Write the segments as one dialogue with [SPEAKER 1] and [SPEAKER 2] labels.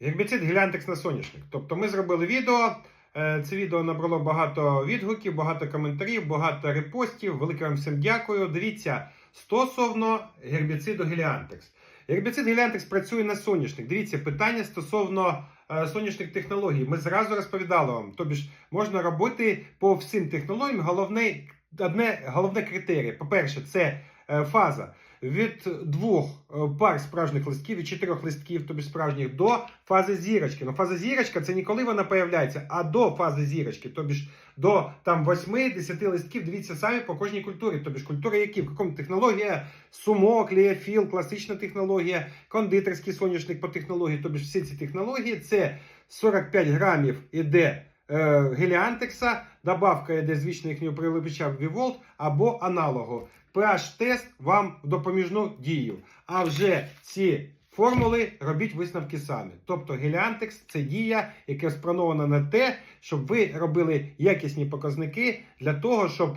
[SPEAKER 1] Гербіцид гілянтекс на соняшник. Тобто ми зробили відео. е, Це відео набрало багато відгуків, багато коментарів, багато репостів. Велике вам всім дякую. Дивіться стосовно гербіциду гіліантекс. Гербіцид гіліантекс працює на соняшник. Дивіться, питання стосовно е, сонячних технологій. Ми зразу розповідали вам. Тобі ж можна робити по всім технологіям. Головне, одне головне критерій. По-перше, це е, фаза від двох е, пар справжніх листків, від чотирьох листків, тобі справжніх, до фази зірочки. Ну, фаза зірочка це не коли вона появляється, а до фази зірочки. Тобі ж до там 8-10 листків. Дивіться самі по кожній культурі. Тобі ж культури які, в якому технологія, сумок, ліофіл, класична технологія, кондитерський соняшник по технології. Тобі ж всі ці технології це 45 грамів іде е, геліантекса, добавка йде звичного їхнього прилипача Віволт або аналогу. PH-тест вам в допоміжну дію. А вже ці формули робіть висновки самі. Тобто геліантекс це дія, яка спрямована на те, щоб ви робили якісні показники для того, щоб е,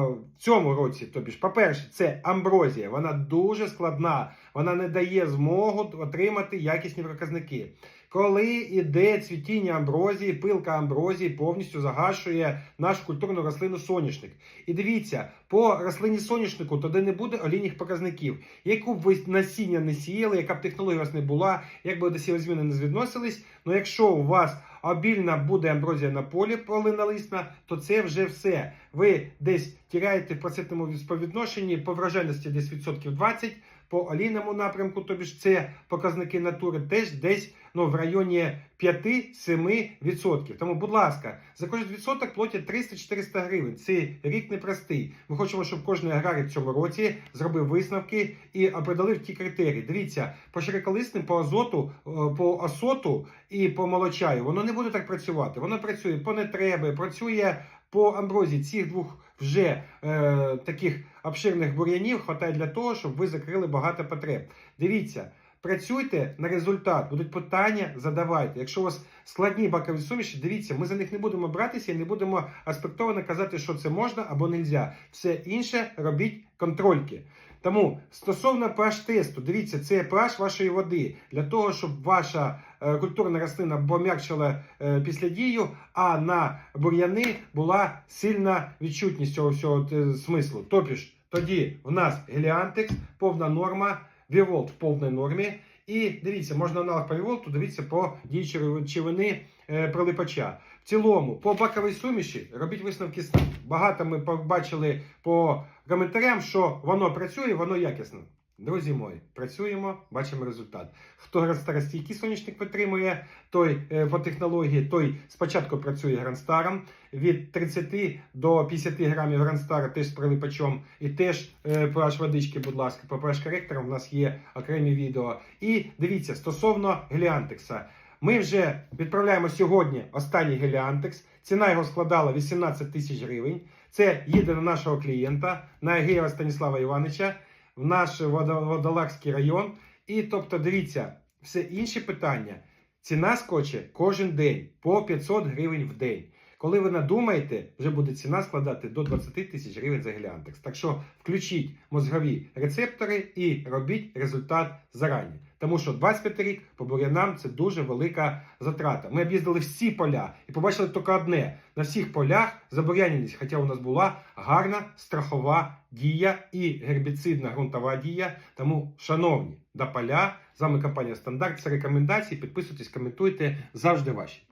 [SPEAKER 1] в цьому році, тобі ж, по-перше, це амброзія. Вона дуже складна, вона не дає змогу отримати якісні показники. Коли іде цвітіння амброзії, пилка амброзії повністю загашує нашу культурну рослину соняшник. І дивіться, по рослині соняшнику туди не буде олійних показників. Яку б ви насіння не сіяли, яка б технологія у вас не була, як би до сівозміни не відносились, але якщо у вас обільна буде амброзія на полі полинолисна, то це вже все. Ви десь тіряєте в процентному співвідношенні по вражальності десь відсотків 20, по олійному напрямку, тобі ж це показники натури теж десь ну, в районі 5-7%. Тому, будь ласка, за кожен відсоток платять 300-400 гривень. Цей рік непростий. Ми хочемо, щоб кожен аграрій в цьому році зробив висновки і определив ті критерії. Дивіться, по широколисним, по азоту, е, по асоту і по молочаю, воно не буде так працювати. Воно працює по нетреби, працює по амброзії. Цих двох вже е, таких обширних бур'янів хватає для того, щоб ви закрили багато потреб. Дивіться. Працюйте на результат, будуть питання, задавайте. Якщо у вас складні бакові суміші, дивіться, ми за них не будемо братися і не будемо аспектовано казати, що це можна або не можна. Все інше робіть контрольки. Тому стосовно pH тесту, дивіться, це pH вашої води для того, щоб ваша е, культурна рослина пом'якшила е, після дію, а на бур'яни була сильна відчутність цього всього е, смислу. Тобто ж, тоді в нас геліантекс, повна норма. Віволт в повній нормі. І дивіться, можна аналог по Віволту, дивіться по діючій речовини е, прилипача. В цілому, по баковій суміші робіть висновки. Багато ми побачили по коментарям, що воно працює, воно якісно. Друзі мої, працюємо, бачимо результат. Хто старостійкий сонячник підтримує, той е, по технології, той спочатку працює гранстаром. Від 30 до 50 грамів гранстара теж з прилипачом. І теж е, pH водички, будь ласка, по pH коректорам у нас є окремі відео. І дивіться, стосовно геліантекса. Ми вже відправляємо сьогодні останній геліантекс. Ціна його складала 18 тисяч гривень. Це їде на нашого клієнта, на Агеєва Станіслава Івановича, в наш Водолакський район. І тобто, дивіться, все інші питання. Ціна скоче кожен день по 500 гривень в день. Коли ви надумаєте, вже буде ціна складати до 20 тисяч гривень за геліантекс. Так що включіть мозгові рецептори і робіть результат зарані. Тому що 25 рік по бур'янам це дуже велика затрата. Ми об'їздили всі поля і побачили тільки одне: на всіх полях забур'яненість, хоча у нас була гарна страхова дія і гербіцидна ґрунтова дія. Тому, шановні, до поля, з вами компанія Стандарт. Це рекомендації. Підписуйтесь, коментуйте завжди ваші.